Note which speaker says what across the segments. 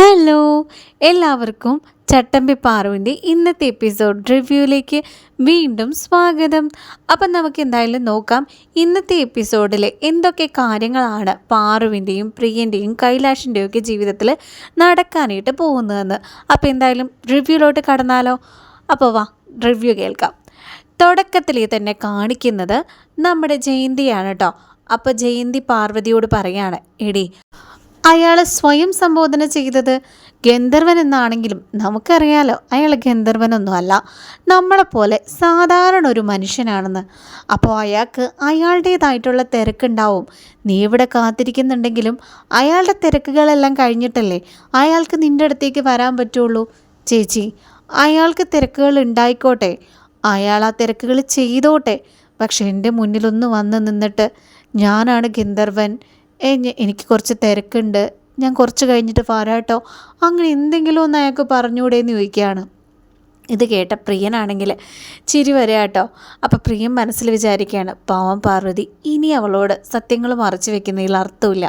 Speaker 1: Hello എല്ലാവർക്കും ചട്ടമ്പി പാറുവിന്റെ ഇന്നത്തെ episode റിവ്യൂയിലേക്ക് വീണ്ടും സ്വാഗതം. അപ്പം നമുക്ക് എന്തായാലും നോക്കാം ഇന്നത്തെ എപ്പിസോഡിൽ എന്തൊക്കെ കാര്യങ്ങളാണ് പാറുവിന്റെയും പ്രിയന്റെയും കൈലാഷിന്റെയും ഒക്കെ ജീവിതത്തിൽ നടക്കാനായിട്ട് പോകുന്നതെന്ന്. അപ്പോൾ എന്തായാലും റിവ്യൂലോട്ട് കടന്നാലോ? അപ്പോൾ വാ റിവ്യൂ കേൾക്കാം. തുടക്കത്തിൽ തന്നെ കാണിക്കുന്നത് നമ്മുടെ ജയന്തിയാണ് കേട്ടോ അപ്പോൾ ജയന്തി പാർവതിയോട് പറയാണ് എടി അയാൾ സ്വയം സംബോധന ചെയ്തത് ഗന്ധർവൻ എന്നാണെങ്കിലും നമുക്കറിയാലോ അയാൾ ഗന്ധർവനൊന്നും അല്ല നമ്മളെപ്പോലെ സാധാരണ ഒരു മനുഷ്യനാണെന്ന്. അപ്പോൾ അയാൾക്ക് അയാളുടേതായിട്ടുള്ള തിരക്കുണ്ടാവും. നീ ഇവിടെ കാത്തിരിക്കുന്നുണ്ടെങ്കിലും അയാളുടെ തിരക്കുകളെല്ലാം കഴിഞ്ഞിട്ടല്ലേ അയാൾക്ക് നിന്റെ അടുത്തേക്ക് വരാൻ പറ്റുള്ളൂ? ചേച്ചി അയാൾക്ക് തിരക്കുകൾ ഉണ്ടായിക്കോട്ടെ. അയാൾ ആ തിരക്കുകൾ ചെയ്തോട്ടെ. പക്ഷെ എന്റെ മുന്നിലൊന്ന് വന്ന് നിന്നിട്ട് ഞാനാണ് ഗന്ധർവൻ. എനിക്ക് കുറച്ച് തിരക്കുണ്ട്. ഞാൻ കുറച്ച് കഴിഞ്ഞിട്ട് വരാട്ടോ. അങ്ങനെ എന്തെങ്കിലും ഒന്ന് അയാൾക്ക് പറഞ്ഞുകൂടെ എന്ന് ചോദിക്കുകയാണ്. ഇത് കേട്ട പ്രിയനാണെങ്കിൽ ചിരി വരാട്ടോ. അപ്പോൾ പ്രിയൻ മനസ്സിൽ വിചാരിക്കുകയാണ് പാവം പാർവതി ഇനി അവളോട് സത്യങ്ങൾ മറച്ചു വെക്കുന്നതിൽ അർത്ഥമില്ല.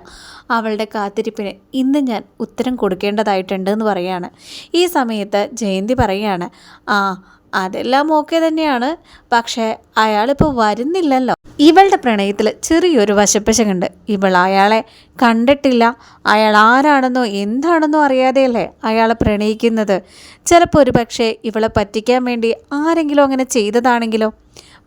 Speaker 1: അവളുടെ കാത്തിരിപ്പിന് ഇന്ന് ഞാൻ ഉത്തരം കൊടുക്കേണ്ടതായിട്ടുണ്ട് എന്ന് പറയാണ്. ഈ സമയത്ത് ജയന്തി പറയുകയാണ് ആ അതെല്ലാം ഓക്കെ തന്നെയാണ്. പക്ഷേ അയാളിപ്പോൾ വരുന്നില്ലല്ലോ. ഇവളുടെ പ്രണയത്തിൽ ചെറിയൊരു വശപ്പശകുണ്ട്. ഇവൾ അയാളെ കണ്ടിട്ടില്ല. അയാൾ ആരാണെന്നോ എന്താണെന്നോ അറിയാതെയല്ലേ അയാളെ പ്രണയിക്കുന്നത്. ചിലപ്പോൾ ഒരു പക്ഷേ ഇവളെ പറ്റിക്കാൻ വേണ്ടി ആരെങ്കിലും അങ്ങനെ ചെയ്തതാണെങ്കിലോ?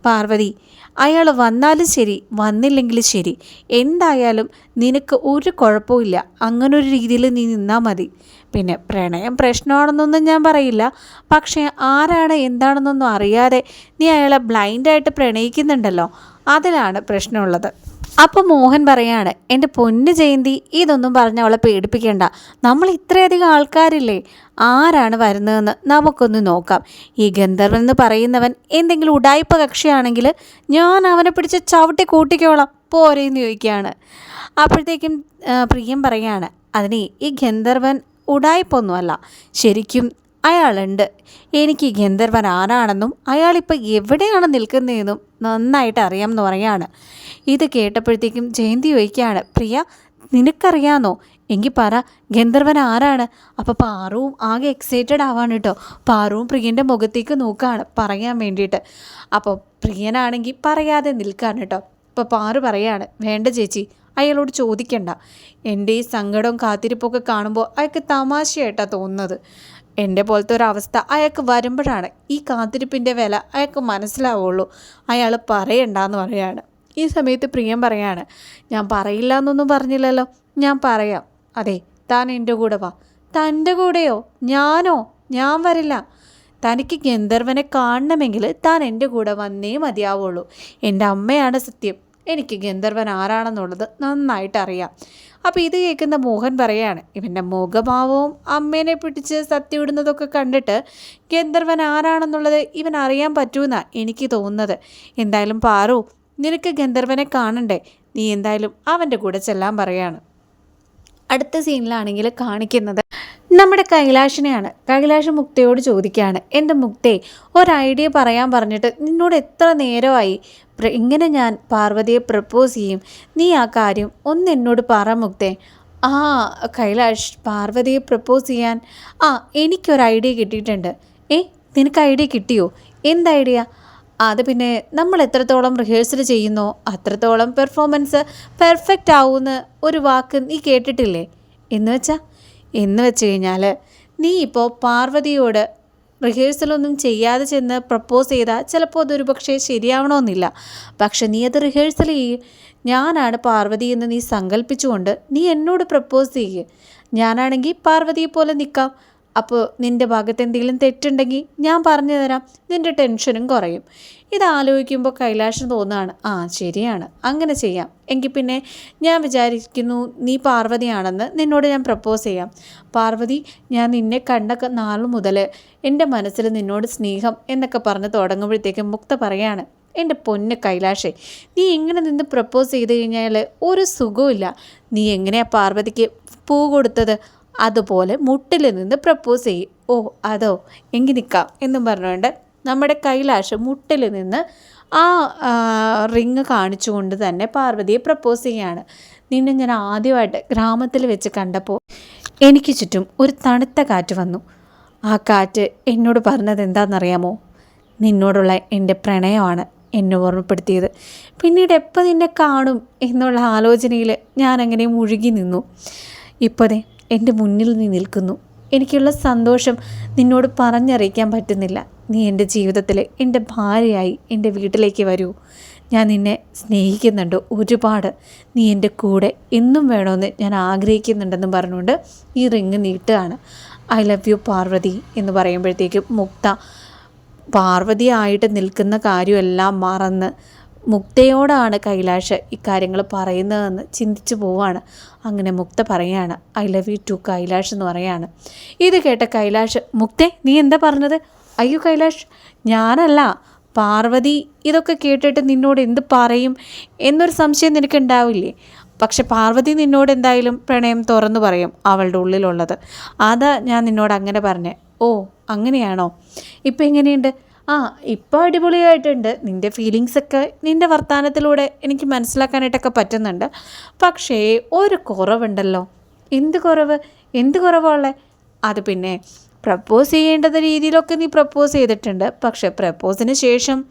Speaker 1: പാർവതി അയാൾ വന്നാലും ശരി വന്നില്ലെങ്കിലും ശരി. എന്തായാലും നിനക്ക് ഒരു കുഴപ്പമില്ല അങ്ങനൊരു രീതിയിൽ നീ നിന്നാൽ മതി. പിന്നെ പ്രണയം പ്രശ്നമാണെന്നൊന്നും ഞാൻ പറയില്ല. പക്ഷേ ആരാണ് എന്താണെന്നൊന്നും അറിയാതെ നീ അയാളെ ബ്ലൈൻഡായിട്ട് പ്രണയിക്കുന്നുണ്ടല്ലോ. അതിലാണ് പ്രശ്നമുള്ളത്. അപ്പോൾ മോഹൻ പറയാണ് എന്റെ പൊന്ന് ജയന്തി ഇതൊന്നും പറഞ്ഞ് അവളെ പേടിപ്പിക്കേണ്ട. നമ്മൾ ഇത്രയധികം ആൾക്കാരില്ലേ? ആരാണ് വരുന്നതെന്ന് നമുക്കൊന്ന് നോക്കാം. ഈ ഗന്ധർവൻ എന്ന് പറയുന്നവൻ എന്തെങ്കിലും ഉടായ്പ കക്ഷിയാണെങ്കിൽ ഞാൻ അവനെ പിടിച്ച് ചവിട്ടി കൂട്ടിക്കോളാം. പോരേന്ന് ചോദിക്കുകയാണ്. അപ്പോഴത്തേക്കും പ്രിയം പറയാണ് അതിനെ ഈ ഗന്ധർവൻ ഉടായ്പൊന്നുമല്ല ശരിക്കും അയാളുണ്ട്. എനിക്ക് ഗന്ധർവൻ ആരാണെന്നും അയാളിപ്പോൾ എവിടെയാണ് നിൽക്കുന്നതെന്നും നന്നായിട്ട് അറിയാം എന്ന് പറയാണ്. ഇത് കേട്ടപ്പോഴത്തേക്കും ജയന്തി ചോദിക്കുകയാണ് പ്രിയ നിനക്കറിയാന്നോ? എങ്കിൽ പറ ഗന്ധർവൻ ആരാണ്? അപ്പോൾ പാറുവും ആകെ എക്സൈറ്റഡ് ആവാണ് കേട്ടോ. പാറുവും പ്രിയന്റെ മുഖത്തേക്ക് നോക്കുകയാണ് പറയാൻ വേണ്ടിയിട്ട്. അപ്പോൾ പ്രിയനാണെങ്കിൽ പറയാതെ നിൽക്കാണ് കേട്ടോ. അപ്പോൾ പാറു പറയാണ് വേണ്ട ചേച്ചി അയാളോട് ചോദിക്കണ്ട. എന്റെ ഈ സങ്കടവും കാത്തിരിപ്പൊക്കെ കാണുമ്പോൾ അയാൾക്ക് തമാശയായിട്ടാണ് തോന്നുന്നത്. എന്റെ പോലത്തെ ഒരവസ്ഥ അയാൾക്ക് വരുമ്പോഴാണ് ഈ കാത്തിരിപ്പിന്റെ വില അയാൾക്ക് മനസ്സിലാവുള്ളൂ. അയാൾ പറയണ്ടെന്ന് പറയാണ്. ഈ സമയത്ത് പ്രിയം പറയാണ് ഞാൻ പറയില്ല എന്നൊന്നും പറഞ്ഞില്ലല്ലോ. ഞാൻ പറയാം. അതെ താൻ എന്റെ കൂടെ വാ. തന്റെ കൂടെയോ? ഞാനോ? ഞാൻ വരില്ല. തനിക്ക് ഗന്ധർവനെ കാണണമെങ്കിൽ താൻ എന്റെ കൂടെ വന്നേ മതിയാവുള്ളൂ. എന്റെ അമ്മയാണ് സത്യം. എനിക്ക് ഗന്ധർവൻ ആരാണെന്നുള്ളത് നന്നായിട്ട് അറിയാം അപ്പോൾ ഇത് കേൾക്കുന്ന മോഹൻ പറയാണ് ഇവന്റെ മുഖഭാവവും അമ്മേനെ പിടിച്ച് സത്യവിടുന്നതൊക്കെ കണ്ടിട്ട് ഗന്ധർവൻ ആരാണെന്നുള്ളത് ഇവൻ അറിയാൻ പറ്റുമെന്നാണ് എനിക്ക് തോന്നുന്നത്. എന്തായാലും പാറു നിനക്ക് ഗന്ധർവനെ കാണണ്ടേ? നീ എന്തായാലും അവന്റെ കൂടെ ചെല്ലാൻ പറയാണ്. അടുത്ത സീനിലാണെങ്കിൽ കാണിക്കുന്നത് നമ്മുടെ കൈലാഷിനെയാണ്. കൈലാഷ് മുക്തയോട് ചോദിക്കുകയാണ് എന്റെ മുക്തേ ഒരു ഐഡിയ പറയാൻ പറഞ്ഞിട്ട് നിന്നോട് എത്ര നേരമായി? ഇങ്ങനെ ഞാൻ പാർവതിയെ പ്രപ്പോസ് ചെയ്യും. നീ ആ കാര്യം ഒന്ന് എന്നോട് പറ മുക്തേ. ആ കൈലാഷ് പാർവതിയെ പ്രപ്പോസ് ചെയ്യാൻ? ആ എനിക്കൊരു ഐഡിയ കിട്ടിയിട്ടുണ്ട്. ഏ നിനക്ക് ഐഡിയ കിട്ടിയോ? എന്ത് ഐഡിയ? അത് പിന്നെ നമ്മൾ എത്രത്തോളം റിഹേഴ്സൽ ചെയ്യുന്നോ അത്രത്തോളം പെർഫോമൻസ് പെർഫെക്റ്റ് ആവുമെന്ന് ഒരു വാക്ക് നീ കേട്ടിട്ടില്ലേ? എന്ന് വെച്ചാ എന്ന് വെച്ച് കഴിഞ്ഞാൽ നീ ഇപ്പോൾ പാർവതിയോട് റിഹേഴ്സലൊന്നും ചെയ്യാതെ ചെന്ന് പ്രപ്പോസ് ചെയ്താൽ ചിലപ്പോൾ അതൊരു പക്ഷേ ശരിയാവണമെന്നില്ല പക്ഷെ നീ അത് റിഹേഴ്സൽ ചെയ്യ്. ഞാനാണ് പാർവതി എന്ന് നീ സങ്കല്പിച്ചുകൊണ്ട് നീ എന്നോട് പ്രപ്പോസ് ചെയ്യ്. ഞാനാണെങ്കിൽ പാർവതിയെ പോലെ നിൽക്കാം അപ്പോൾ നിന്റെ ഭാഗത്ത് എന്തെങ്കിലും തെറ്റുണ്ടെങ്കിൽ ഞാൻ പറഞ്ഞു തരാം. നിന്റെ ടെൻഷനും കുറയും. ഇത് ആലോചിക്കുമ്പോൾ കൈലാഷം തോന്നുകയാണ് ആ ശരിയാണ്. അങ്ങനെ ചെയ്യാം. എങ്കിൽ പിന്നെ ഞാൻ വിചാരിക്കുന്നു നീ പാർവതിയാണെന്ന് നിന്നോട് ഞാൻ പ്രപ്പോസ് ചെയ്യാം. പാർവതി ഞാൻ നിന്നെ കണ്ട നാൾ മുതൽ എന്റെ മനസ്സിൽ നിന്നോട് സ്നേഹം എന്നൊക്കെ പറഞ്ഞ് തുടങ്ങുമ്പോഴത്തേക്കും മുക്ത പറയാണ് എന്റെ പൊന്ന് കൈലാഷേ നീ ഇങ്ങനെ നിന്ന് പ്രപ്പോസ് ചെയ്ത് കഴിഞ്ഞാൽ ഒരു സുഖമില്ല നീ എങ്ങനെയാ പാർവതിക്ക് പൂ കൊടുത്തത്? അതുപോലെ മുട്ടിൽ നിന്ന് പ്രപ്പോസ് ചെയ്യും. ഓ അതോ എങ്കിൽ നിൽക്കാം എന്നും പറഞ്ഞുകൊണ്ട് നമ്മുടെ കൈലാഷ് മുട്ടിൽ നിന്ന് ആ റിങ് കാണിച്ചുകൊണ്ട് തന്നെ പാർവതിയെ പ്രപ്പോസ് ചെയ്യാണ് നിന്നെ ഞാൻ ആദ്യമായിട്ട് ഗ്രാമത്തിൽ വെച്ച് കണ്ടപ്പോൾ എനിക്ക് ചുറ്റും ഒരു തണുത്ത കാറ്റ് വന്നു. ആ കാറ്റ് എന്നോട് പറഞ്ഞത് എന്താണെന്നറിയാമോ? നിന്നോടുള്ള എന്റെ പ്രണയമാണ് എന്നെ ഓർമ്മപ്പെടുത്തിയത്. പിന്നീട് എപ്പോൾ നിന്നെ കാണും എന്നുള്ള ആലോചനയിൽ ഞാനങ്ങനെ മുഴുകി നിന്നു. ഇപ്പോഴേ എന്റെ മുന്നിൽ നീ നിൽക്കുന്നു. എനിക്കുള്ള സന്തോഷം നിന്നോട് പറഞ്ഞറിയിക്കാൻ പറ്റുന്നില്ല. നീ എന്റെ ജീവിതത്തിൽ എന്റെ ഭാര്യയായി എന്റെ വീട്ടിലേക്ക് വരൂ. ഞാൻ നിന്നെ സ്നേഹിക്കുന്നുണ്ട് ഒരുപാട്. നീ എന്റെ കൂടെ എന്നും വേണമെന്ന് ഞാൻ ആഗ്രഹിക്കുന്നുണ്ടെന്ന് പറഞ്ഞുകൊണ്ട് ഈ റിങ് നീട്ടുകയാണ്. ഐ ലവ് യു പാർവതി എന്ന് പറയുമ്പോഴത്തേക്കും മുക്ത പാർവതിയായിട്ട് നിൽക്കുന്ന കാര്യമെല്ലാം മറന്ന് മുക്തയോടാണ് കൈലാഷ് ഇക്കാര്യങ്ങൾ പറയുന്നതെന്ന് ചിന്തിച്ചു പോവാണ്. അങ്ങനെ മുക്ത പറയാണ് I love you to Kailash എന്ന് പറയാണ്. ഇത് കേട്ട കൈലാഷ് മുക്തേ നീ എന്താ പറഞ്ഞത്? അയ്യോ കൈലാഷ് ഞാനല്ല പാർവതി ഇതൊക്കെ കേട്ടിട്ട് നിന്നോട് എന്ത് പറയും? എന്നൊരു സംശയം നിനക്കുണ്ടാവില്ലേ? പക്ഷെ പാർവതി നിന്നോട് എന്തായാലും പ്രണയം തുറന്നു പറയും അവളുടെ ഉള്ളിലുള്ളത്. അതാ ഞാൻ നിന്നോട് അങ്ങനെ പറഞ്ഞേ. ഓ അങ്ങനെയാണോ? ഇപ്പം എങ്ങനെയുണ്ട്? ആ ഇപ്പോൾ അടിപൊളിയായിട്ടുണ്ട്. നിന്റെ ഫീലിങ്സൊക്കെ നിന്റെ വർത്തമാനത്തിലൂടെ എനിക്ക് മനസ്സിലാക്കാനായിട്ടൊക്കെ പറ്റുന്നുണ്ട്. പക്ഷേ ഒരു കുറവുണ്ടല്ലോ. എന്ത് കുറവ്? എന്ത് കുറവുള്ളേ? അത് പിന്നെ പ്രപ്പോസ് ചെയ്യേണ്ടത് രീതിയിലൊക്കെ നീ പ്രപ്പോസ് ചെയ്തിട്ടുണ്ട്. പക്ഷേ പ്രപ്പോസിന് ശേഷം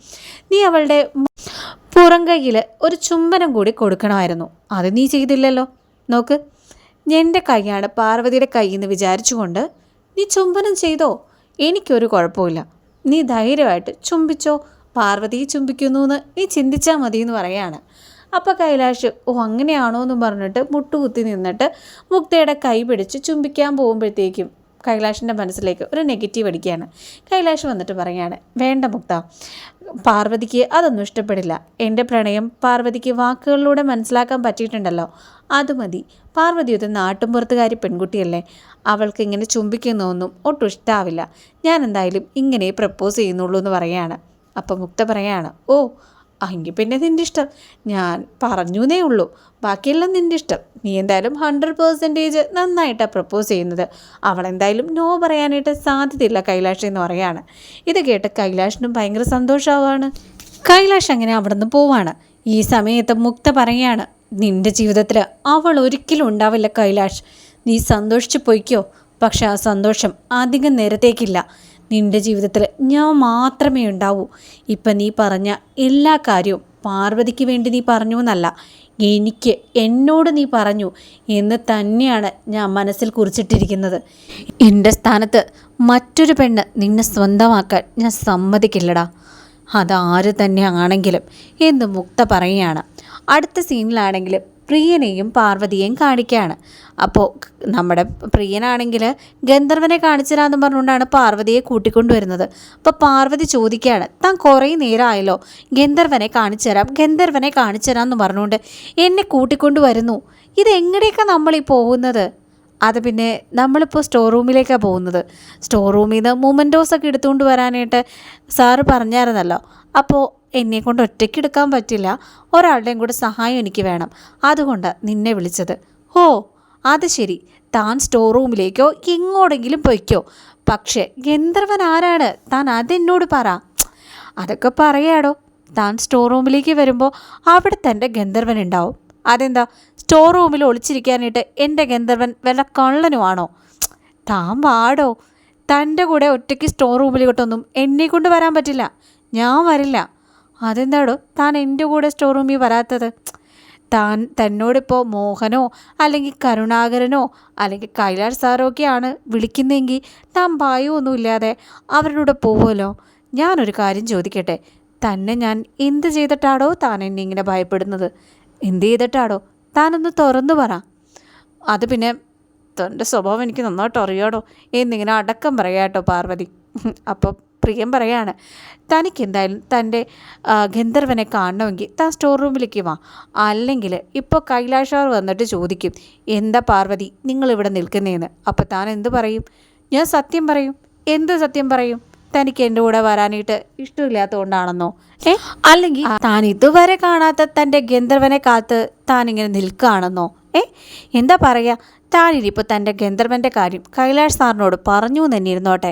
Speaker 1: നീ അവളുടെ പുറം കൈയിൽ ഒരു ചുംബനം കൂടി കൊടുക്കണമായിരുന്നു. അത് നീ ചെയ്തില്ലല്ലോ. നോക്ക് എന്റെ കൈയാണ് പാർവതിയുടെ കൈ എന്ന് വിചാരിച്ചുകൊണ്ട് നീ ചുംബനം ചെയ്തോ? എനിക്കൊരു കുഴപ്പമില്ല നീ ധൈര്യമായിട്ട് ചുംബിച്ചോ? പാർവതി ചുംബിക്കുന്നു എന്ന് നീ ചിന്തിച്ചാൽ മതി എന്ന് പറയാണ്. അപ്പോൾ കൈലാഷ് ഓ അങ്ങനെയാണോ എന്ന് പറഞ്ഞിട്ട് മുട്ടുകുത്തി നിന്നിട്ട് മുക്തയുടെ കൈ പിടിച്ച് ചുംബിക്കാൻ പോകുമ്പോഴത്തേക്കും കൈലാഷിന്റെ മനസ്സിലേക്ക് ഒരു നെഗറ്റീവ് അടിക്കുകയാണ്. കൈലാഷ് വന്നിട്ട് പറയുകയാണ് വേണ്ട മുക്ത പാർവതിക്ക് അതൊന്നും ഇഷ്ടപ്പെടില്ല. എന്റെ പ്രണയം പാർവതിക്ക് വാക്കുകളിലൂടെ മനസ്സിലാക്കാൻ പറ്റിയിട്ടുണ്ടല്ലോ. അത് മതി. പാർവതി ഒരു നാട്ടുമ്പുറത്തുകാരി പെൺകുട്ടിയല്ലേ. അവൾക്ക് ഇങ്ങനെ ചുംബിക്കുന്നൊന്നും ഒട്ടും ഇഷ്ടാവില്ല. ഞാൻ എന്തായാലും ഇങ്ങനെ പ്രപ്പോസ് ചെയ്യുന്നുള്ളൂ എന്ന് പറയാണ് അപ്പം മുക്ത പറയാണ് ഓ എങ്കിൽ പിന്നെ നിന്റെ ഇഷ്ടം ഞാൻ പറഞ്ഞുവെന്നേ ഉള്ളൂ. ബാക്കിയെല്ലാം നിന്റെ ഇഷ്ടം നീ എന്തായാലും ഹൺഡ്രഡ് പേഴ്സന്റേജ് നന്നായിട്ടാണ് പ്രപ്പോസ് ചെയ്യുന്നത്. അവൾ എന്തായാലും നോ പറയാനായിട്ട് സാധ്യതയില്ല കൈലാഷ് എന്ന് പറയാണ് ഇത് കേട്ട് കൈലാഷിനും ഭയങ്കര സന്തോഷമാവാണ് കൈലാഷ് അങ്ങനെ അവിടെ നിന്ന് പോവാണ്. ഈ സമയത്ത് മുക്ത പറയാണ് നിന്റെ ജീവിതത്തിൽ അവൾ ഒരിക്കലും ഉണ്ടാവില്ല കൈലാഷ്. നീ സന്തോഷിച്ച് പോയിക്കോ. പക്ഷെ ആ സന്തോഷം അധികം നേരത്തേക്കില്ല. നിന്റെ ജീവിതത്തിൽ ഞാൻ മാത്രമേ ഉണ്ടാവൂ. ഇപ്പം നീ പറഞ്ഞ എല്ലാ കാര്യവും പാർവതിക്ക് വേണ്ടി നീ പറഞ്ഞു എന്നല്ല എനിക്ക് എന്നോട് നീ പറഞ്ഞു എന്ന് തന്നെയാണ് ഞാൻ മനസ്സിൽ കുറിച്ചിട്ടിരിക്കുന്നത്. എന്റെ സ്ഥാനത്ത് മറ്റൊരു പെണ്ണ് നിന്നെ സ്വന്തമാക്കാൻ ഞാൻ സമ്മതിക്കില്ലടാ. അതാര് തന്നെ ആണെങ്കിലും എന്ന് മുക്ത പറയുകയാണ്. അടുത്ത സീനിലാണെങ്കിൽ പ്രിയനെയും പാർവതിയെയും കാണിക്കുകയാണ്. അപ്പോൾ നമ്മുടെ പ്രിയനാണെങ്കിൽ ഗന്ധർവനെ കാണിച്ചതാന്ന് പറഞ്ഞുകൊണ്ടാണ് പാർവതിയെ കൂട്ടിക്കൊണ്ടുവരുന്നത്. അപ്പോൾ പാർവതി ചോദിക്കുകയാണ് താൻ കുറേ നേരമായല്ലോ? ഗന്ധർവനെ കാണിച്ചു തരാം ഗന്ധർവനെ കാണിച്ചു തരാം പറഞ്ഞുകൊണ്ട് എന്നെ കൂട്ടിക്കൊണ്ടുവരുന്നു. ഇതെങ്ങനെയൊക്കെ നമ്മളീ പോകുന്നത്? അത് പിന്നെ നമ്മളിപ്പോൾ സ്റ്റോർ റൂമിലേക്കാണ് പോകുന്നത്. സ്റ്റോർ റൂമിൽ നിന്ന് മൊമെന്റോസ് ഒക്കെ എടുത്തുകൊണ്ട് വരാനായിട്ട് സാറ് പറഞ്ഞായിരുന്നല്ലോ. അപ്പോൾ എന്നെ കൊണ്ട് ഒറ്റയ്ക്ക് എടുക്കാൻ പറ്റില്ല. ഒരാളുടെയും കൂടെ സഹായം എനിക്ക് വേണം. അതുകൊണ്ട് നിന്നെ വിളിച്ചത്. ഓ അത് ശരി. താൻ സ്റ്റോർ റൂമിലേക്കോ എങ്ങോടെങ്കിലും പൊയ്ക്കോ. പക്ഷേ ഗന്ധർവൻ ആരാണ്? താൻ അതെന്നോട് പറ. അതൊക്കെ പറയാടോ. താൻ സ്റ്റോർ റൂമിലേക്ക് വരുമ്പോൾ അവിടെ തന്റെ ഗന്ധർവൻ ഉണ്ടാവും. അതെന്താ? സ്റ്റോർ റൂമിൽ ഒളിച്ചിരിക്കാനായിട്ട് എന്റെ ഗന്ധർവൻ വല്ല കള്ളനുമാണോ? താൻ വാടോ. തന്റെ കൂടെ ഒറ്റയ്ക്ക് സ്റ്റോർ റൂമിലോട്ടൊന്നും എന്നെ കൊണ്ട് വരാൻ പറ്റില്ല. ഞാൻ വരില്ല. അതെന്താടോ? താൻ എന്റെ കൂടെ സ്റ്റോർ റൂമിൽ വരാത്തത്. താൻ തന്നോടിപ്പോൾ മോഹനോ അല്ലെങ്കിൽ കരുണാകരനോ അല്ലെങ്കിൽ കൈലാഷ് സാറോ ഒക്കെയാണ് വിളിക്കുന്നതെങ്കിൽ താൻ ഭയമൊന്നുമില്ലാതെ അവരുടെ കൂടെ പോവുമല്ലോ ഞാനൊരു കാര്യം ചോദിക്കട്ടെ? തന്നെ ഞാൻ എന്ത് ചെയ്തിട്ടാടോ താൻ എന്നെ ഇങ്ങനെ ഭയപ്പെടുന്നത്? എന്ത് ചെയ്തിട്ടാടോ? താനൊന്ന് തുറന്നു പറ. അത് പിന്നെ തന്റെ സ്വഭാവം എനിക്ക് നന്നായിട്ട് അറിയാടോ? എന്നിങ്ങനെ അടക്കം പറയാട്ടോ പാർവതി. അപ്പോൾ പ്രിയം പറയാണ് തനിക്ക് എന്തായാലും തന്റെ ഗന്ധർവനെ കാണണമെങ്കിൽ താൻ സ്റ്റോർ റൂമിലേക്ക് വാ. അല്ലെങ്കിൽ ഇപ്പോൾ കൈലാഷാർ വന്നിട്ട് ചോദിക്കും എന്താ പാർവതി നിങ്ങളിവിടെ നിൽക്കുന്നതെന്ന് അപ്പോൾ താൻ എന്ത് പറയും? ഞാൻ സത്യം പറയും. എന്ത് സത്യം പറയും? തനിക്ക് എന്റെ കൂടെ വരാനായിട്ട് ഇഷ്ടമില്ലാത്തതുകൊണ്ടാണെന്നോ? ഏ? അല്ലെങ്കിൽ താൻ ഇതുവരെ കാണാത്ത തന്റെ ഗന്ധർവനെ കാത്ത് താൻ ഇങ്ങനെ നിൽക്കുകയാണെന്നോ? ഏ? എന്താ പറയുക? താനിനിപ്പോൾ തന്റെ ഗന്ധർവന്റെ കാര്യം കൈലാഷ് സാറിനോട് പറഞ്ഞു തന്നെ ഇരുന്നോട്ടെ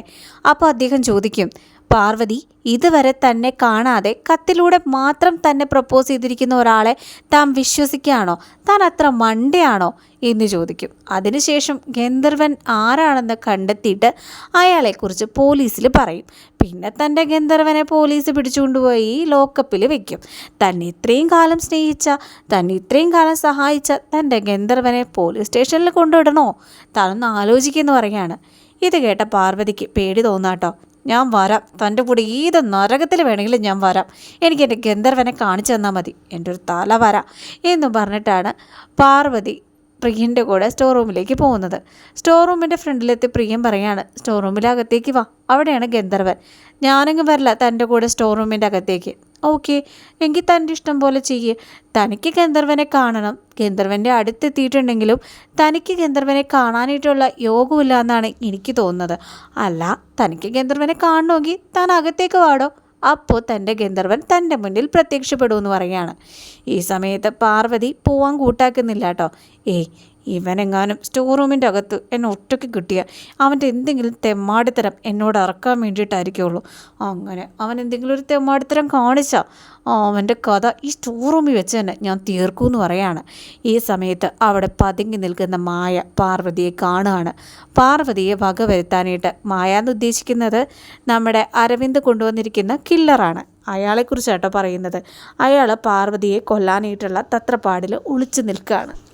Speaker 1: അപ്പോൾ അദ്ദേഹം ചോദിക്കും പാർവതി ഇതുവരെ തന്നെ കാണാതെ കത്തിലൂടെ മാത്രം തന്നെ പ്രപ്പോസ് ചെയ്തിരിക്കുന്ന ഒരാളെ താൻ വിശ്വസിക്കുകയാണോ? താൻ അത്ര മണ്ടയാണോ? എന്ന് ചോദിക്കും. അതിനുശേഷം ഗന്ധർവൻ ആരാണെന്ന് കണ്ടെത്തിയിട്ട് അയാളെക്കുറിച്ച് പോലീസിൽ പറയും. പിന്നെ തന്റെ ഗന്ധർവനെ പോലീസ് പിടിച്ചുകൊണ്ടുപോയി ലോക്കപ്പിൽ വെക്കും. തന്നെ ഇത്രയും കാലം സ്നേഹിച്ച തന്നെ ഇത്രയും കാലം സഹായിച്ച തന്റെ ഗന്ധർവനെ പോലീസ് സ്റ്റേഷനിൽ കൊണ്ടുവിടണോ? താനൊന്ന് ആലോചിക്കുന്നു പറയുകയാണ്. ഇത് കേട്ട പാർവതിക്ക് പേടി തോന്നാട്ടോ. ഞാൻ വരാം. തന്റെ കൂടെ ഏത് നരകത്തിൽ വേണമെങ്കിലും ഞാൻ വരാം. എനിക്ക് എന്റെ ഗന്ധർവനെ കാണിച്ചു തന്നാൽ മതി. എന്റെ ഒരു തല വരാം എന്ന് പറഞ്ഞിട്ടാണ് പാർവതി പ്രിയന്റെ കൂടെ സ്റ്റോർ റൂമിലേക്ക് പോകുന്നത്. സ്റ്റോർ റൂമിന്റെ ഫ്രണ്ടിലെത്തി പ്രിയൻ പറയാണ് സ്റ്റോർ റൂമിലകത്തേക്ക് വാ. അവിടെയാണ് ഗന്ധർവൻ. ഞാനങ്ങ് വരില്ല തന്റെ കൂടെ സ്റ്റോർ റൂമിന്റെ അകത്തേക്ക്. ഓക്കെ എങ്കിൽ തന്റെ ഇഷ്ടം പോലെ ചെയ്യേ. തനിക്ക് ഗന്ധർവനെ കാണണം. ഗന്ധർവന്റെ അടുത്തെത്തിയിട്ടുണ്ടെങ്കിലും തനിക്ക് ഗന്ധർവനെ കാണാനായിട്ടുള്ള യോഗമില്ല എന്നാണ് എനിക്ക് തോന്നുന്നത്. അല്ല തനിക്ക് ഗന്ധർവനെ കാണണമെങ്കിൽ താൻ അകത്തേക്ക് വാടോ. അപ്പോൾ തന്റെ ഗന്ധർവൻ തന്റെ മുന്നിൽ പ്രത്യക്ഷപ്പെടുമെന്ന് പറയുകയാണ്. ഈ സമയത്ത് പാർവതി പോവാൻ കൂട്ടാക്കുന്നില്ല കേട്ടോ. ഏയ് ഇവനെങ്ങാനും സ്റ്റോർ റൂമിന്റെ അകത്ത് എന്നെ ഒറ്റയ്ക്ക് കിട്ടിയ അവന്റെ എന്തെങ്കിലും തെമ്മാടിത്തരം എന്നോട് ഇറക്കാൻ വേണ്ടിയിട്ടായിരിക്കുള്ളൂ. അങ്ങനെ അവൻ എന്തെങ്കിലും ഒരു തെമ്മാടിത്തരം കാണിച്ചാൽ അവന്റെ കഥ ഈ സ്റ്റോർ റൂമിൽ വെച്ച് തന്നെ ഞാൻ തീർക്കുമെന്ന് പറയാണ്. ഈ സമയത്ത് അവിടെ പതുങ്ങി നിൽക്കുന്ന മായ പാർവതിയെ കാണുകയാണ്. പാർവതിയെ വക വരുത്താനായിട്ട് മായ എന്ന് ഉദ്ദേശിക്കുന്നത് നമ്മുടെ അരവിന്ദ് കൊണ്ടുവന്നിരിക്കുന്ന കില്ലറാണ് അയാളെക്കുറിച്ചാട്ടോ പറയുന്നത്. അയാൾ പാർവതിയെ കൊല്ലാനായിട്ടുള്ള തത്രപ്പാടിൽ ഒളിച്ചു നിൽക്കുകയാണ്.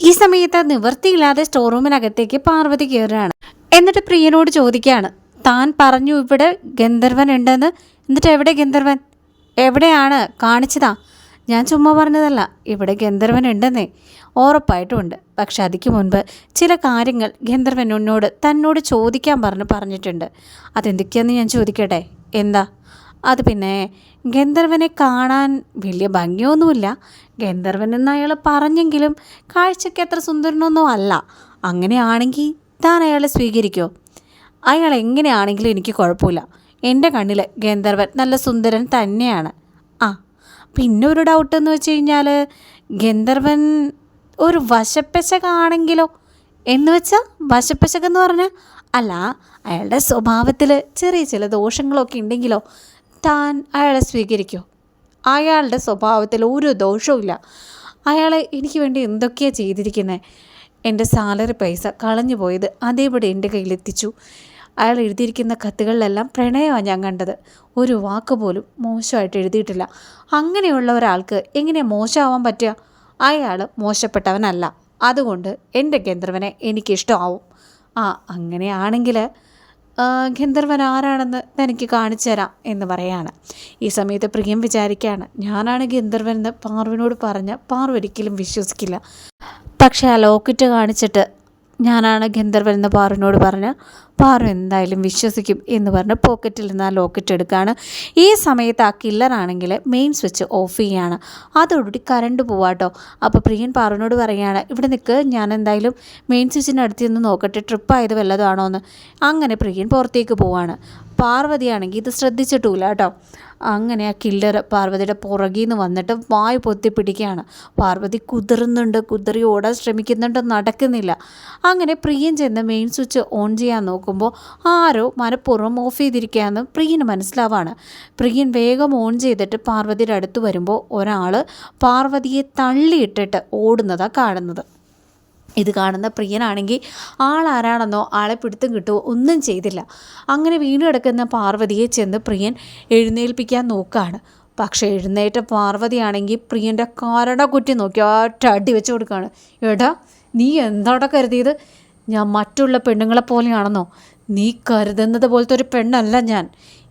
Speaker 1: ഈ സമയത്ത് നിവൃത്തിയില്ലാതെ സ്റ്റോർ റൂമിനകത്തേക്ക് പാർവതി കയറുകയാണ്. എന്നിട്ട് പ്രിയനോട് ചോദിക്കുകയാണ് താൻ പറഞ്ഞു ഇവിടെ ഗന്ധർവൻ ഉണ്ടെന്ന്? എന്നിട്ട് എവിടെ ഗന്ധർവൻ? എവിടെയാണ്? കാണിച്ചതാ? ഞാൻ ചുമ്മാ പറഞ്ഞതല്ല ഇവിടെ ഗന്ധർവൻ ഉണ്ടെന്നേ. ഉറപ്പായിട്ടുമുണ്ട് പക്ഷെ അതിക്ക് മുൻപ് ചില കാര്യങ്ങൾ ഗന്ധർവൻ എന്നോട് തന്നോട് ചോദിക്കാൻ പറഞ്ഞ് പറഞ്ഞിട്ടുണ്ട്. അതെന്തൊക്കെയാണെന്ന് ഞാൻ ചോദിക്കട്ടെ? എന്താ? അത് പിന്നെ ഗന്ധർവനെ കാണാൻ വലിയ ഭംഗിയൊന്നുമില്ല. ഗന്ധർവൻ എന്ന് അയാൾ പറഞ്ഞെങ്കിലും കാഴ്ചയ്ക്ക് അത്ര സുന്ദരനൊന്നും അല്ല. അങ്ങനെയാണെങ്കിൽ താൻ അയാളെ സ്വീകരിക്കോ? അയാൾ എങ്ങനെയാണെങ്കിലും എനിക്ക് കുഴപ്പമില്ല. എന്റെ കണ്ണിൽ ഗന്ധർവൻ നല്ല സുന്ദരൻ തന്നെയാണ്. ആ പിന്നെ ഒരു ഡൗട്ട് എന്ന് വെച്ച് കഴിഞ്ഞാൽ ഗന്ധർവൻ ഒരു വശപ്പശകാണെങ്കിലോ? എന്ന് വെച്ചാൽ വശപ്പശകെന്ന് പറഞ്ഞാൽ അല്ല അയാളുടെ സ്വഭാവത്തിൽ ചെറിയ ചില ദോഷങ്ങളൊക്കെ ഉണ്ടെങ്കിലോ താൻ അയാളെ സ്വീകരിക്കുമോ അയാളുടെ സ്വഭാവത്തിൽ ഒരു ദോഷവുമില്ല. അയാൾ എനിക്ക് വേണ്ടി എന്തൊക്കെയാണ് ചെയ്തിരിക്കുന്നത് എന്റെ സാലറി പൈസ കളഞ്ഞു പോയത് അതേപടി എന്റെ കയ്യിലെത്തിച്ചു. അയാൾ എഴുതിയിരിക്കുന്ന കത്തുകളിലെല്ലാം പ്രണയമാണ് ഞാൻ കണ്ടത്. ഒരു വാക്ക് പോലും മോശമായിട്ട് എഴുതിയിട്ടില്ല. അങ്ങനെയുള്ള ഒരാൾക്ക് എങ്ങനെ മോശമാവാൻ പറ്റുക? അയാൾ മോശപ്പെട്ടവനല്ല. അതുകൊണ്ട് എന്റെ ഗന്ധർവനെ എനിക്കിഷ്ടമാവും. ആ അങ്ങനെയാണെങ്കിൽ ഗന്ധർവൻ ആരാണെന്ന് തനിക്ക് കാണിച്ചു തരാം എന്ന് പറയാണ്. ഈ സമയത്ത് പ്രിയം വിചാരിക്കുകയാണ് ഞാനാണ് ഗന്ധർവൻ എന്ന് പാർവിനോട് പറഞ്ഞ പാർവ് ഒരിക്കലും വിശ്വസിക്കില്ല. പക്ഷേ ആ ലോക്കറ്റ് കാണിച്ചിട്ട് ഞാനാണ് ഗന്ധർവൻ എന്ന് പാറുവിനോട് പറഞ്ഞ് പാറു എന്തായാലും വിശ്വസിക്കും എന്ന് പറഞ്ഞ് പോക്കറ്റിൽ നിന്ന് ആ ലോക്കറ്റ് എടുക്കുകയാണ് ഈ സമയത്ത് ആ കില്ലറാണെങ്കിൽ മെയിൻ സ്വിച്ച് ഓഫ് ചെയ്യുകയാണ് അതോടുകൂടി കറണ്ട് പോവാട്ടോ അപ്പോൾ പ്രിയൻ പാറുവിനോട് പറയുകയാണ് ഇവിടെ നിൽക്ക് ഞാൻ എന്തായാലും മെയിൻ സ്വിച്ചിന്റെ അടുത്ത് നിന്ന് നോക്കട്ടെ ട്രിപ്പ് ആയത് വല്ലതാണോ എന്ന് അങ്ങനെ പ്രിയൻ പുറത്തേക്ക് പോവാണ്. പാർവതിയാണെങ്കിൽ ഇത് ശ്രദ്ധിച്ചിട്ടില്ല കേട്ടോ. അങ്ങനെ ആ കില്ലർ പാർവതിയുടെ പുറകിൽ നിന്ന് വന്നിട്ട് വായ് പൊത്തിപ്പിടിക്കുകയാണ്. പാർവതി കുതിറുന്നുണ്ട് കുതിറി ഓടാൻ ശ്രമിക്കുന്നുണ്ട് നടക്കുന്നില്ല. അങ്ങനെ പ്രിയൻ ചെന്ന് മെയിൻ സ്വിച്ച് ഓൺ ചെയ്യാൻ നോക്കുമ്പോൾ ആരോ മനഃപൂർവം ഓഫ് ചെയ്തിരിക്കുകയെന്ന് പ്രിയന് മനസ്സിലാവാണ്. പ്രിയൻ വേഗം ഓൺ ചെയ്തിട്ട് പാർവതിയുടെ അടുത്ത് വരുമ്പോൾ ഒരാൾ പാർവതിയെ തള്ളിയിട്ടിട്ട് ഓടുന്നതാണ് കാണുന്നത്. ഇത് കാണുന്ന പ്രിയനാണെങ്കിൽ ആളാരാണെന്നോ ആളെ പിടുത്തം കിട്ടുമോ ഒന്നും ചെയ്തില്ല. അങ്ങനെ വീണ് കിടക്കുന്ന പാർവതിയെ ചെന്ന് പ്രിയൻ എഴുന്നേൽപ്പിക്കാൻ നോക്കുകയാണ് പക്ഷേ എഴുന്നേറ്റ പാർവതിയാണെങ്കിൽ പ്രിയന്റെ കാരണ കുറ്റി നോക്കി ഒറ്റ അടി വെച്ച് കൊടുക്കുകയാണ് എടാ നീ എന്താടാ കരുതിയത്? ഞാൻ മറ്റുള്ള പെണ്ണുങ്ങളെ പോലെയാണെന്നോ? നീ കരുതുന്നത് പോലത്തെ ഒരു പെണ്ണല്ല ഞാൻ.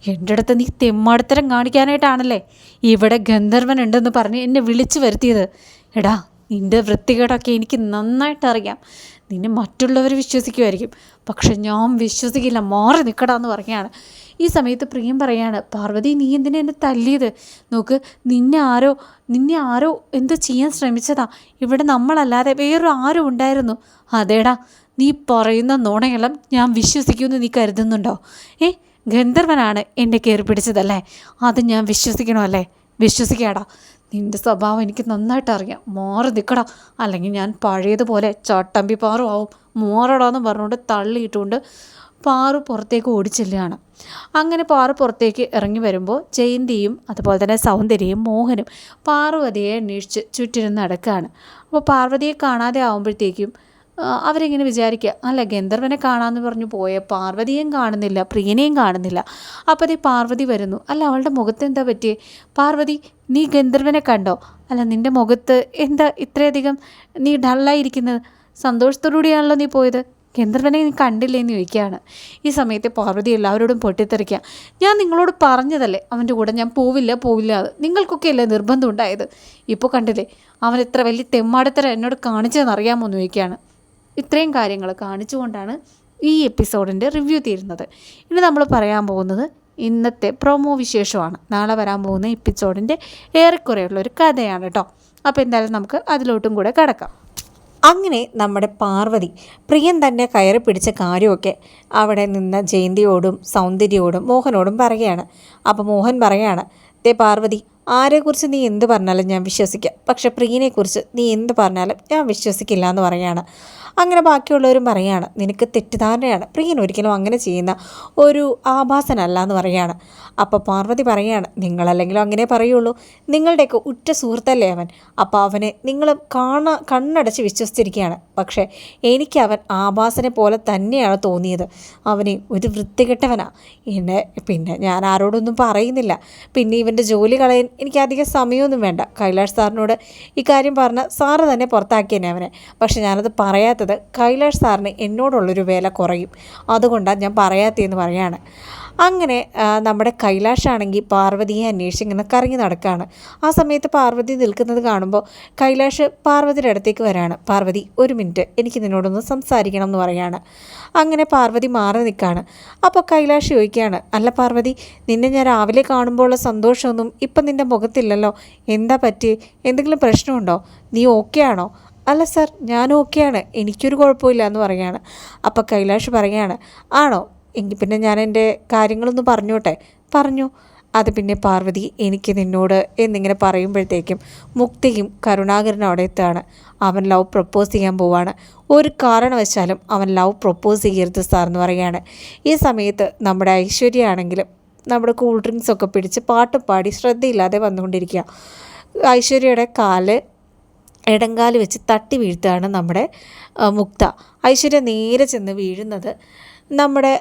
Speaker 1: എന്റെ അടുത്ത് നീ തെമ്മാടിത്തരം കാണിക്കാനായിട്ടാണല്ലേ ഇവിടെ ഗന്ധർവൻ ഉണ്ടെന്ന് പറഞ്ഞ് എന്നെ വിളിച്ചു വരുത്തിയത്. എടാ നിന്റെ വൃത്തികേടൊക്കെ എനിക്ക് നന്നായിട്ടറിയാം. നിന്നെ മറ്റുള്ളവർ വിശ്വസിക്കുമായിരിക്കും. പക്ഷെ ഞാൻ വിശ്വസിക്കില്ല. മാറി നിൽക്കടാന്ന് പറയുകയാണ് ഈ സമയത്ത് പ്രിയം പറയാണ് പാർവതി നീ എന്തിനാ എന്നെ തല്ലിയത്? നോക്ക് നിന്നെ ആരോ നിന്നെ ആരോ എന്തോ ചെയ്യാൻ ശ്രമിച്ചതാ. ഇവിടെ നമ്മളല്ലാതെ വേറൊരു ആരും ഉണ്ടായിരുന്നു. അതേടാ നീ പറയുന്ന നുണയെല്ലാം ഞാൻ വിശ്വസിക്കുമെന്ന് നീ കരുതുന്നുണ്ടോ? ഏ ഗന്ധർവനാണ് എന്റെ കയറി പിടിച്ചതല്ലേ? അത് ഞാൻ വിശ്വസിക്കണമല്ലേ വിശ്വസിക്കാടാ. നിന്റെ സ്വഭാവം എനിക്ക് നന്നായിട്ട് അറിയാം മോറ് നിൽക്കടാ അല്ലെങ്കിൽ ഞാൻ പഴയതുപോലെ ചട്ടമ്പി പാറും ആവും മോറടാന്ന് പറഞ്ഞുകൊണ്ട് തള്ളിയിട്ടുകൊണ്ട് പാറു പുറത്തേക്ക് ഓടിച്ചെല്ലുകയാണ്. അങ്ങനെ പാറു പുറത്തേക്ക് ഇറങ്ങി വരുമ്പോൾ ജയന്തിയും അതുപോലെ തന്നെ സൗന്ദര്യയും മോഹനും പാർവതിയെ അന്വേഷിച്ച് ചുറ്റിനും നടക്കുകയാണ്. അപ്പോൾ പാർവതിയെ കാണാതെ ആകുമ്പോഴത്തേക്കും അവരിങ്ങനെ വിചാരിക്കുക അല്ല ഗന്ധർവനെ കാണാമെന്ന് പറഞ്ഞു പോയ പാർവതിയും കാണുന്നില്ല പ്രിയനെയും കാണുന്നില്ല. അപ്പോൾ ഈ പാർവതി വരുന്നു. അല്ല അവളുടെ മുഖത്ത് എന്താ പറ്റിയേ? പാർവതി നീ ഗന്ധർവനെ കണ്ടോ? അല്ല നിന്റെ മുഖത്ത് എന്താ ഇത്രയധികം നീ ഡള്ളായിരിക്കുന്നത്? സന്തോഷത്തോടുകൂടിയാണല്ലോ നീ പോയത്. ഗന്ധർവനെ നീ കണ്ടില്ലേന്ന് ചോദിക്കുകയാണ്. ഈ സമയത്ത് പാർവതി എല്ലാവരോടും പൊട്ടിത്തെറിക്കുക. ഞാൻ നിങ്ങളോട് പറഞ്ഞതല്ലേ അവന്റെ കൂടെ ഞാൻ പോവില്ല പോവില്ല അത് നിങ്ങൾക്കൊക്കെയല്ലേ നിർബന്ധം ഉണ്ടായത്? ഇപ്പോൾ കണ്ടില്ലേ അവൻ എത്ര വലിയ തെമ്മാടത്തരം എന്നോട് കാണിച്ചതെന്ന് അറിയാമോ എന്ന് ചോദിക്കുകയാണ്. ഇത്രയും കാര്യങ്ങൾ കാണിച്ചുകൊണ്ടാണ് ഈ എപ്പിസോഡിന്റെ റിവ്യൂ തീരുന്നത്. ഇനി നമ്മൾ പറയാൻ പോകുന്നത് ഇന്നത്തെ പ്രൊമോ വിശേഷമാണ്. നാളെ വരാൻ പോകുന്ന എപ്പിസോഡിന്റെ ഏറെക്കുറെയുള്ള ഒരു കഥയാണ് കേട്ടോ. അപ്പോൾ എന്തായാലും നമുക്ക് അതിലോട്ടും കൂടെ കിടക്കാം. അങ്ങനെ നമ്മുടെ പാർവതി പ്രിയൻ തന്നെ കയറി പിടിച്ച കാര്യമൊക്കെ അവിടെ നിന്ന് ജയന്തിയോടും സൗന്ദര്യയോടും മോഹനോടും പറയുകയാണ്. അപ്പോൾ മോഹൻ പറയാണ് ദേ പാർവതി ആരെക്കുറിച്ച് നീ എന്ത് പറഞ്ഞാലും ഞാൻ വിശ്വസിക്കാം. പക്ഷേ പ്രിയനെക്കുറിച്ച് നീ എന്ത് പറഞ്ഞാലും ഞാൻ വിശ്വസിക്കില്ല എന്ന് പറയാണ് അങ്ങനെ ബാക്കിയുള്ളവരും പറയുകയാണ് നിനക്ക് തെറ്റിദ്ധാരണയാണ്. പ്രിയൻ ഒരിക്കലും അങ്ങനെ ചെയ്യുന്ന ഒരു ആഭാസനല്ല എന്ന് പറയുകയാണ്. അപ്പോൾ പാർവതി പറയുകയാണ് നിങ്ങളല്ലെങ്കിലും അങ്ങനെ പറയുള്ളൂ. നിങ്ങളുടെയൊക്കെ ഉറ്റ സുഹൃത്തല്ലേ അവൻ. അപ്പോൾ അവനെ നിങ്ങൾ കാണാ കണ്ണടച്ച് വിശ്വസിച്ചിരിക്കുകയാണ്. പക്ഷേ എനിക്ക് അവൻ ആഭാസനെ പോലെ തന്നെയാണ് തോന്നിയത്. അവനെ ഒരു വൃത്തികെട്ടവനാണ് എന്നെ പിന്നെ ഞാൻ ആരോടൊന്നും പറയുന്നില്ല. പിന്നെ ഇവന്റെ ജോലി കളയാൻ എനിക്ക് അധികം സമയമൊന്നും വേണ്ട. കൈലാഷ് സാറിനോട് ഇക്കാര്യം പറഞ്ഞ സാറ് തന്നെ പുറത്താക്കിയെന്നെ അവനെ. പക്ഷെ ഞാനത് പറയാത്തത് കൈലാഷ് സാറിന് എന്നോടുള്ളൊരു വില കുറയും. അതുകൊണ്ടാണ് ഞാൻ പറയാത്തതെന്ന് പറയാണ്. അങ്ങനെ നമ്മുടെ കൈലാഷാണെങ്കിൽ പാർവതിയെ അന്വേഷിച്ച് ഇങ്ങനെ കറങ്ങി നടക്കുകയാണ് ആ സമയത്ത് പാർവതി നിൽക്കുന്നത് കാണുമ്പോൾ കൈലാഷ് പാർവതിയുടെ അടുത്തേക്ക് വരാണ്. പാർവതി ഒരു മിനിറ്റ്. എനിക്ക് നിന്നോടൊന്ന് സംസാരിക്കണം എന്ന് പറയാണ്. അങ്ങനെ പാർവതി മാറി നിൽക്കുകയാണ് അപ്പോൾ കൈലാഷ് ചോദിക്കുകയാണ് അല്ല പാർവതി നിന്നെ ഞാൻ രാവിലെ കാണുമ്പോൾ ഉള്ള സന്തോഷമൊന്നും ഇപ്പം നിന്റെ മുഖത്തില്ലല്ലോ. എന്താ പറ്റി എന്തെങ്കിലും പ്രശ്നമുണ്ടോ? നീ ഓക്കെ ആണോ അല്ല സർ ഞാൻ ഓക്കെയാണ്. എനിക്കൊരു കുഴപ്പമില്ല എന്ന് പറയുകയാണ്. അപ്പോൾ കൈലാഷ് പറയുകയാണ് ആണോ? എങ്കിൽ പിന്നെ ഞാൻ എന്റെ കാര്യങ്ങളൊന്ന് പറഞ്ഞോട്ടെ? പറഞ്ഞു. അത് പിന്നെ പാർവതി എനിക്ക് നിന്നോട് എന്നിങ്ങനെ പറയുമ്പോഴത്തേക്കും മുക്തിയും കരുണാകരനും അവിടെ എത്തുകയാണ്. അവൻ ലവ് പ്രപ്പോസ് ചെയ്യാൻ പോവാണ് ഒരു കാരണവശാലും അവൻ ലവ് പ്രപ്പോസ് ചെയ്യരുത് സാർ എന്ന് പറയുകയാണ്. ഈ സമയത്ത് നമ്മുടെ ഐശ്വര്യ ആണെങ്കിലും നമ്മുടെ കൂൾ ഡ്രിങ്ക്സ് ഒക്കെ പിടിച്ച് പാട്ട് പാടി ശ്രദ്ധയില്ലാതെ വന്നുകൊണ്ടിരിക്കുക. ഐശ്വര്യയുടെ കാൽ ഇടങ്കാൽ വെച്ച് തട്ടി വീഴ്ത്തുകയാണ് നമ്മുടെ മുക്ത. ഐശ്വര്യ നേരെ ചെന്ന് വീഴുന്നത് നമ്മുടെ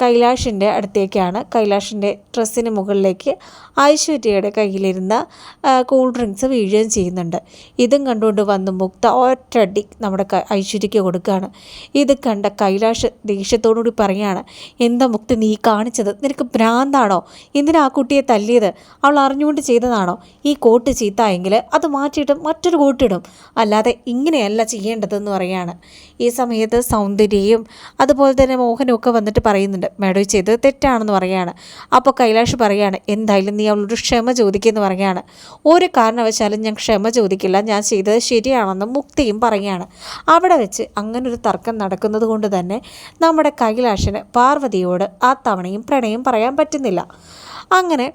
Speaker 1: കൈലാഷിന്റെ അടുത്തേക്കാണ്. കൈലാഷിന്റെ ഡ്രസ്സിന് മുകളിലേക്ക് ഐശ്വര്യയുടെ കയ്യിലിരുന്ന കൂൾ ഡ്രിങ്ക്സ് വീഴുകയും ചെയ്യുന്നുണ്ട്. ഇതും കണ്ടുകൊണ്ട് വന്ന് മുക്ത ഒറ്റടി നമ്മുടെ ഐശ്വര്യയ്ക്ക് കൊടുക്കുകയാണ്. ഇത് കണ്ട കൈലാഷ് ദേഷ്യത്തോടുകൂടി പറയുകയാണ് എന്താ മുക്ത നീ കാണിച്ചത്? നിനക്ക് ഭ്രാന്താണോ? എന്തിനാ ആ കുട്ടിയെ തല്ലിയത്? അവൾ അറിഞ്ഞുകൊണ്ട് ചെയ്തതാണോ? ഈ കോട്ട് ചീത്തായെങ്കിൽ അത് മാറ്റിയിട്ട് മറ്റൊരു കോട്ടിടും അല്ലാതെ ഇങ്ങനെയല്ല ചെയ്യേണ്ടതെന്ന് പറയുകയാണ്. ഈ സമയത്ത് സൗന്ദര്യയും അതുപോലെ തന്നെ മോഹനും ഒക്കെ വന്നിട്ട് പറയുന്നുണ്ട് മാഡം ഈ ചെയ്തത് തെറ്റാണെന്ന് പറയുകയാണ്. അപ്പോൾ കൈലാഷ് പറയുകയാണ് എന്തായാലും നീ അവളോട് ക്ഷമ ചോദിക്കുമെന്ന് പറയുകയാണ്. ഒരു കാരണവശാലും ഞാൻ ക്ഷമ ചോദിക്കില്ല ഞാൻ ചെയ്തത് ശരിയാണെന്ന് മുക്തിയും പറയുകയാണ്. അവിടെ വെച്ച് അങ്ങനൊരു തർക്കം നടക്കുന്നത് കൊണ്ട് തന്നെ നമ്മുടെ കൈലാഷിന് പാർവതിയോട് ആ തവണയും പ്രണയം പറയാൻ പറ്റുന്നില്ല. അങ്ങനെ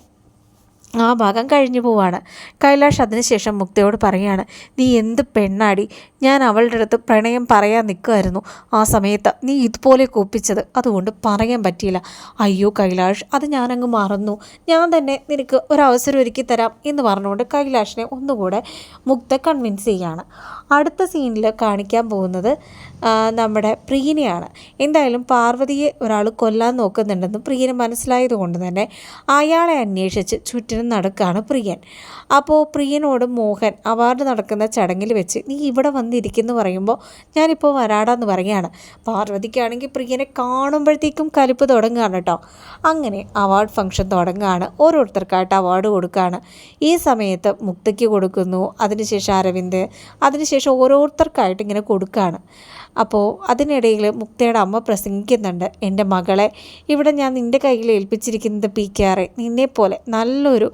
Speaker 1: ആ ഭാഗം കഴിഞ്ഞു പോവാണ്. കൈലാഷ് അതിനുശേഷം മുക്തയോട് പറയുകയാണ് നീ എന്ത് പെണ്ണാടി? ഞാൻ അവളുടെ അടുത്ത് പ്രണയം പറയാൻ നിൽക്കുമായിരുന്നു ആ സമയത്ത് നീ ഇതുപോലെ കൂപ്പിച്ചത് അതുകൊണ്ട് പറയാൻ പറ്റിയില്ല. അയ്യോ കൈലാഷ് അത് ഞാനങ്ങ് മറന്നു. ഞാൻ തന്നെ നിനക്ക് ഒരു അവസരം ഒരുക്കി തരാം എന്ന് പറഞ്ഞുകൊണ്ട് കൈലാഷിനെ ഒന്നുകൂടെ മുക്ത കൺവിൻസ് ചെയ്യാണ്. അടുത്ത സീനിൽ കാണിക്കാൻ പോകുന്നത് നമ്മുടെ പ്രീനയാണ്. എന്തായാലും പാർവതിയെ ഒരാൾ കൊല്ലാൻ നോക്കുന്നുണ്ടെന്ന് പ്രിയന് മനസ്സിലായത് കൊണ്ട് തന്നെ അയാളെ അന്വേഷിച്ച് ചുറ്റിനും നടക്കുകയാണ് പ്രിയൻ. അപ്പോൾ പ്രിയനോട് മോഹൻ അവാർഡ് നടക്കുന്ന ചടങ്ങിൽ വെച്ച് നീ ഇവിടെ വന്നിരിക്കുന്നു പറയുമ്പോൾ ഞാനിപ്പോൾ വരാടാന്ന് പറയുകയാണ്. പാർവതിക്കാണെങ്കിൽ പ്രിയനെ കാണുമ്പോഴത്തേക്കും കലിപ്പ് തുടങ്ങുകയാണ് കേട്ടോ അങ്ങനെ അവാർഡ് ഫംഗ്ഷൻ തുടങ്ങുകയാണ്. ഓരോരുത്തർക്കായിട്ട് അവാർഡ് കൊടുക്കുകയാണ്. ഈ സമയത്ത് മുക്തയ്ക്ക് കൊടുക്കുന്നു. അതിനുശേഷം അരവിന്ദ്. അതിനുശേഷം ഓരോരുത്തർക്കായിട്ട് ഇങ്ങനെ കൊടുക്കുകയാണ്. അപ്പോൾ അതിനിടയിൽ മുക്തയുടെ അമ്മ പ്രസംഗിക്കുന്നുണ്ട് എന്റെ മകളെ ഇവിടെ ഞാൻ നിന്റെ കയ്യിൽ ഏൽപ്പിച്ചിരിക്കുന്നത് പി കെ ആറെ നിന്നെപ്പോലെ നല്ലൊരു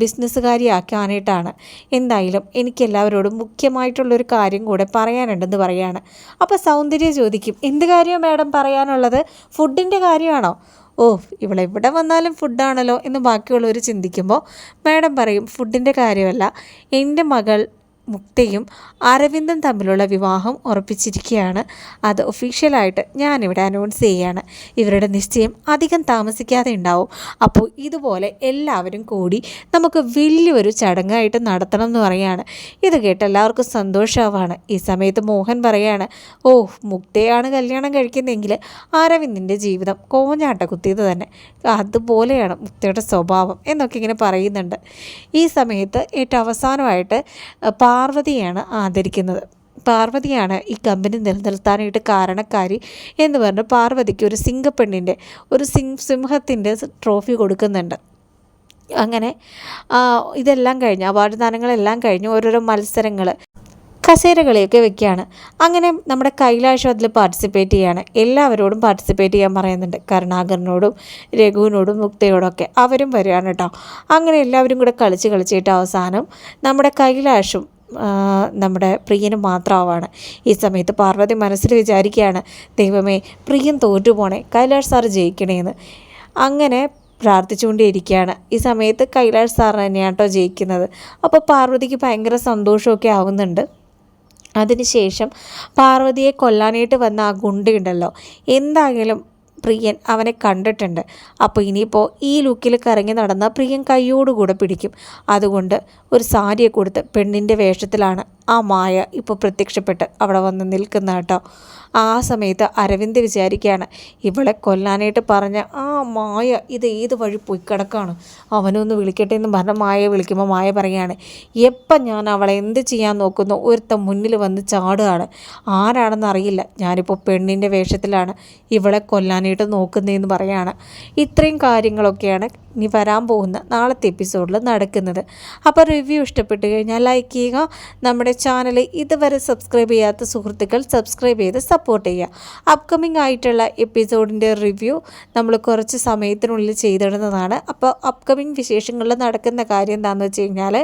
Speaker 1: ബിസിനസ്സുകാരിയാക്കാനായിട്ടാണ്. എന്തായാലും എനിക്കെല്ലാവരോടും മുഖ്യമായിട്ടുള്ളൊരു കാര്യം കൂടെ പറയാനുണ്ടെന്ന് പറയാണ്. അപ്പോൾ സൗന്ദര്യം ചോദിക്കും എന്ത് കാര്യമാണ് മാഡം പറയാനുള്ളത്? ഫുഡിന്റെ കാര്യമാണോ? ഓ ഇവിടെ ഇവിടെ വന്നാലും ഫുഡാണല്ലോ എന്ന് ബാക്കിയുള്ളവർ ചിന്തിക്കുമ്പോൾ മാഡം പറയും ഫുഡിന്റെ കാര്യമല്ല. എന്റെ മകൾ മുക്തയും അരവിന്ദും തമ്മിലുള്ള വിവാഹം ഉറപ്പിച്ചിരിക്കുകയാണ്. അത് ഒഫീഷ്യലായിട്ട് ഞാനിവിടെ അനൗൺസ് ചെയ്യുകയാണ് ഇവരുടെ നിശ്ചയം അധികം താമസിക്കാതെ ഉണ്ടാവും. അപ്പോൾ ഇതുപോലെ എല്ലാവരും കൂടി നമുക്ക് വലിയൊരു ചടങ്ങായിട്ട് നടത്തണം എന്ന് പറയുകയാണ്. ഇത് കേട്ട് എല്ലാവർക്കും സന്തോഷമാവാണ്. ഈ സമയത്ത് മോഹൻ പറയാണ് ഓ മുക്തയാണ് കല്യാണം കഴിക്കുന്നതെങ്കിൽ അരവിന്ദിന്റെ ജീവിതം കോഞ്ഞാട്ട കുത്തിയത് തന്നെ. അതുപോലെയാണ് മുക്തയുടെ സ്വഭാവം എന്നൊക്കെ ഇങ്ങനെ പറയുന്നുണ്ട്. ഈ സമയത്ത് ഏറ്റവും അവസാനമായിട്ട് പാർവതിയാണ് ആദരിക്കുന്നത്. പാർവതിയാണ് ഈ കമ്പനി നിലനിർത്താനായിട്ട് കാരണക്കാരി എന്ന് പറഞ്ഞ് പാർവതിക്ക് ഒരു സിംഗപ്പെണ്ണിന്റെ ഒരു സിംഹ സിംഹത്തിന്റെ ട്രോഫി കൊടുക്കുന്നുണ്ട്. അങ്ങനെ ഇതെല്ലാം കഴിഞ്ഞ് അവാർഡ് ദാനങ്ങളെല്ലാം കഴിഞ്ഞ് ഓരോരോ മത്സരങ്ങൾ കസേരകളിയൊക്കെ വെക്കുകയാണ്. അങ്ങനെ നമ്മുടെ കൈലാഷും അതിൽ പാർട്ടിസിപ്പേറ്റ് ചെയ്യാണ്. എല്ലാവരോടും പാർട്ടിസിപ്പേറ്റ് ചെയ്യാൻ പറയുന്നുണ്ട്. കരുണാകരനോടും രഘുവിനോടും മുക്തയോടൊക്കെ അവരും വരികയാണ് കേട്ടോ. അങ്ങനെ എല്ലാവരും കൂടെ കളിച്ച് കളിച്ചിട്ട് അവസാനം നമ്മുടെ കൈലാഷും നമ്മുടെ പ്രിയനും മാത്രമാവാണ് ഈ സമയത്ത് പാർവതി മനസ്സിൽ വിചാരിക്കുകയാണ് ദൈവമേ പ്രിയൻ തോറ്റുപോണേ കൈലാഷ് സാർ ജയിക്കണേന്ന്. അങ്ങനെ പ്രാർത്ഥിച്ചുകൊണ്ടേയിരിക്കുകയാണ്. ഈ സമയത്ത് കൈലാഷ് സാർ തന്നെയാണ് കേട്ടോ ജയിക്കുന്നത്. അപ്പോൾ പാർവതിക്ക് ഭയങ്കര സന്തോഷമൊക്കെ ആവുന്നുണ്ട്. അതിനുശേഷം പാർവതിയെ കൊല്ലാനായിട്ട് വന്ന ആ ഗുണ്ടയുണ്ടല്ലോ എന്തായാലും പ്രിയൻ അവനെ കണ്ടിട്ടുണ്ട്. അപ്പോൾ ഇനിയിപ്പോൾ ഈ ലുക്കിൽ കറങ്ങി നടന്ന പ്രിയൻ കൈയോടുകൂടെ പിടിക്കും. അതുകൊണ്ട് ഒരു സാരിയെ കൊടുത്ത് പെണ്ണിന്റെ വേഷത്തിലാണ് ആ മായ ഇപ്പോൾ പ്രത്യക്ഷപ്പെട്ട് അവിടെ വന്ന് നിൽക്കുന്ന കേട്ടോ. ആ സമയത്ത് അരവിന്ദ് വിചാരിക്കുകയാണ് ഇവളെ കൊല്ലാനായിട്ട് പറഞ്ഞ ആ മായ ഇത് ഏത് വഴി പോയി കിടക്കാണ്? അവനൊന്ന് വിളിക്കട്ടെ എന്ന് പറഞ്ഞ മായയെ വിളിക്കുമ്പോൾ മായ പറയുകയാണ് എപ്പം ഞാൻ അവളെ എന്ത് ചെയ്യാൻ നോക്കുന്നു? ഒരുത്ത മുന്നിൽ വന്ന് ചാടുകയാണ്. ആരാണെന്ന് അറിയില്ല. ഞാനിപ്പോൾ പെണ്ണിന്റെ വേഷത്തിലാണ് ഇവളെ കൊല്ലാനായിട്ട് നോക്കുന്നതെന്ന് പറയുകയാണ്. ഇത്രയും കാര്യങ്ങളൊക്കെയാണ് ഇനി വരാൻ പോകുന്ന നാളത്തെ എപ്പിസോഡിൽ നടക്കുന്നത്. അപ്പോൾ റിവ്യൂ ഇഷ്ടപ്പെട്ട് കഴിഞ്ഞാൽ ലൈക്ക് ചെയ്യുക. നമ്മുടെ ചാനൽ ഇതുവരെ സബ്സ്ക്രൈബ് ചെയ്യാത്ത സുഹൃത്തുക്കൾ സബ്സ്ക്രൈബ് ചെയ്ത് സപ്പോർട്ട് ചെയ്യുക. അപ്കമിംഗ് ആയിട്ടുള്ള എപ്പിസോഡിന്റെ റിവ്യൂ നമ്മൾ കുറച്ച് സമയത്തിനുള്ളിൽ ചെയ്തിടുന്നതാണ്. അപ്പോൾ അപ്കമിംഗ് വിശേഷങ്ങളിൽ നടക്കുന്ന കാര്യം എന്താണെന്ന് വെച്ച് കഴിഞ്ഞാൽ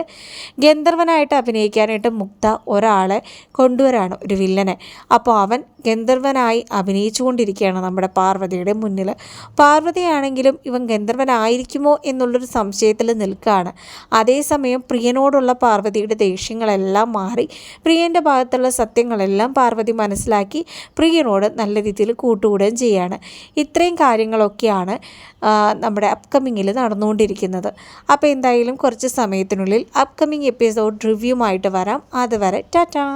Speaker 1: ഗന്ധർവനായിട്ട് അഭിനയിക്കാനായിട്ട് മുക്ത ഒരാളെ കൊണ്ടുവരാണ് ഒരു വില്ലനെ. അപ്പോൾ അവൻ ഗന്ധർവനായി അഭിനയിച്ചുകൊണ്ടിരിക്കുകയാണ് നമ്മുടെ പാർവതിയുടെ മുന്നിൽ പാർവതിയാണെങ്കിലും ഇവൻ ഗന്ധർവനായിരിക്കുമോ എന്നുള്ളൊരു സംശയത്തിൽ നിൽക്കുകയാണ്. അതേസമയം പ്രിയനോടുള്ള പാർവതിയുടെ ദേഷ്യങ്ങളെല്ലാം മാറി. പ്രിയന്റെ ഭാഗത്തുള്ള സത്യങ്ങളെല്ലാം പാർവതി മനസ്സിലാക്കി പ്രിയനോട് നല്ല രീതിയിൽ കൂട്ടുകൂടുകയും ചെയ്യുകയാണ് ഇത്രയും കാര്യങ്ങളൊക്കെയാണ് നമ്മുടെ അപ്കമിങ്ങിൽ നടന്നുകൊണ്ടിരിക്കുന്നത്. അപ്പോൾ എന്തായാലും കുറച്ച് സമയത്തിനുള്ളിൽ അപ്കമിങ് എപ്പിസോഡ് റിവ്യൂമായിട്ട് വരാം. അതുവരെ ടാറ്റാ.